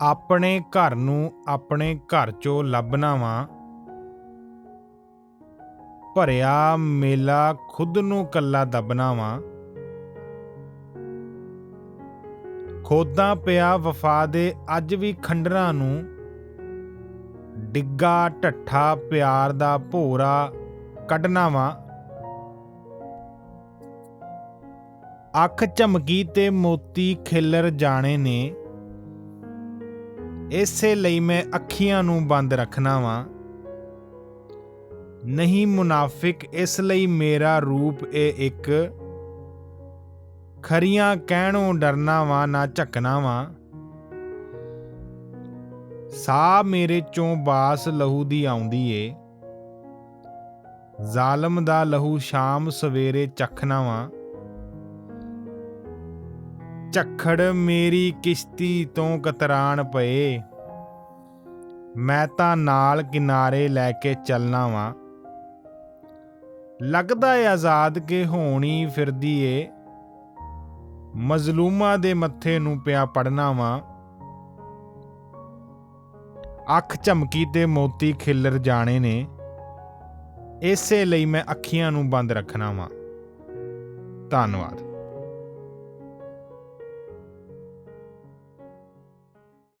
ਆਪਣੇ ਘਰ ਨੂੰ ਆਪਣੇ ਘਰ ਚੋਂ ਲੱਭਣਾ ਵਾਂ ਭਰਿਆ ਮੇਲਾ ਖੁਦ ਨੂੰ ਕੱਲਾ ਦੱਬਣਾ ਵਾਂ ਖੋਦਾਂ ਪਿਆ ਵਫਾ ਦੇ ਅੱਜ ਵੀ ਖੰਡਰਾਂ ਨੂੰ। ਡਿੱਗਾ ਢੱਠਾ ਪਿਆਰ ਦਾ ਭੋਰਾ ਕੱਢਣਾ ਵਾਂ ਅੱਖ ਝਮਕੀ ਤੇ ਮੋਤੀ ਖਿਲਰ ਜਾਣੇ ਨੇ। ਇਸੇ ਲਈ ਮੈਂ ਅੱਖੀਆਂ ਨੂੰ ਬੰਦ ਰੱਖਣਾ ਵਾਂ। ਨਹੀਂ ਮੁਨਾਫਿਕ, ਇਸ ਲਈ ਮੇਰਾ ਰੂਪ ਇਹ ਇੱਕ। ਖਰੀਆਂ ਕਹਿਣੋਂ ਡਰਨਾ ਵਾਂ, ਨਾ ਝਕਣਾ ਵਾਂ। ਸਾਹ ਮੇਰੇ ਚੋਂ ਬਾਸ ਲਹੂ ਦੀ ਆਉਂਦੀ ਏ। ਜ਼ਾਲਮ ਦਾ ਲਹੂ ਸ਼ਾਮ ਸਵੇਰੇ ਚਖਣਾ ਵਾਂ। ਝੱਖੜ ਮੇਰੀ ਕਿਸ਼ਤੀ ਤੋਂ ਕਤਰਾਣ ਪਏ। ਮੈਂ ਤਾਂ ਨਾਲ ਕਿਨਾਰੇ ਲੈ ਕੇ ਚੱਲਣਾ ਵਾਂ। ਲੱਗਦਾ ਏ ਆਜ਼ਾਦ ਕੇ ਹੋਣੀ ਫਿਰਦੀ ਏ। ਮਜ਼ਲੂਮਾਂ ਦੇ ਮੱਥੇ ਨੂੰ ਪਿਆ ਪੜਨਾ ਵਾਂ। ਅੱਖ ਝਮਕੀ ਤੇ ਮੋਤੀ ਖਿਲਰ ਜਾਣੇ ਨੇ। ਇਸੇ ਲਈ ਮੈਂ ਅੱਖੀਆਂ ਨੂੰ ਬੰਦ ਰੱਖਣਾ ਵਾਂ। ਧੰਨਵਾਦ।